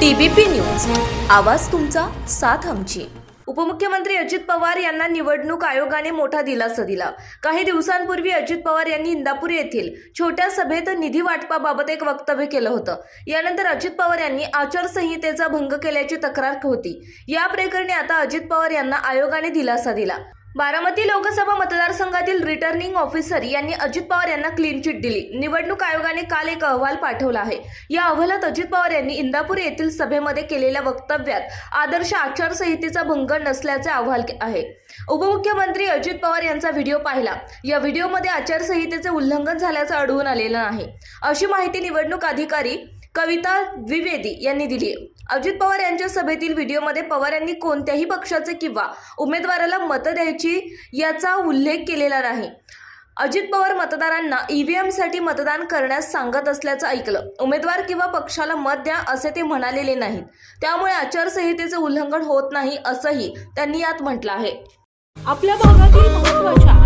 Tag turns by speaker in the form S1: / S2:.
S1: TBP news. आवाज तुमचा साथ आमची. उपमुख्यमंत्री अजित पवार यांना निवडणूक आयोगाने मोठा दिलासा दिला. काही दिवसांपूर्वी अजित पवार यांनी इंदापूर येथील छोट्या सभेत निधी वाटपाबाबत एक वक्तव्य केलं होतं. यानंतर अजित पवार यांनी आचारसंहितेचा भंग केल्याची तक्रार होती. या प्रकरणी आता अजित पवार यांना आयोगाने दिलासा दिला. बारामती लोकसभा मतदारसंघातील रिटर्निंग ऑफिसर यांनी अजित पवार यांना क्लीन चिट दिली. निवडणूक आयोगाने काल एक अहवाल पाठवला आहे. या अहवालात अजित पवार यांनी इंदापूर येथील सभेमध्ये केलेल्या वक्तव्यात आदर्श आचारसंहितेचा भंग नसल्याचे अहवाल आहे. उपमुख्यमंत्री अजित पवार यांचा व्हिडिओ पाहिला. या व्हिडिओमध्ये आचारसंहितेचे उल्लंघन झाल्याचं आढळून आलेलं नाही. अशी माहिती निवडणूक अधिकारी कविता द्विवेदी यांनी दिली अजित पवार यांच्या सभेतील व्हिडिओमध्ये पवार यांनी कोणत्याही पक्षाचे किंवा उमेदवाराला मतं द्यायची याचा उल्लेख केलेला नाही. अजित पवार मतदारांना ईव्हीएमसाठी मतदान करण्यास सांगत असल्याचं ऐकलं. उमेदवार किंवा पक्षाला मत द्या असे ते म्हणालेले नाहीत. त्यामुळे आचारसंहितेचे उल्लंघन होत नाही असंही त्यांनी यात म्हटलं आहे.
S2: आपल्या भागातील महत्त्वाच्या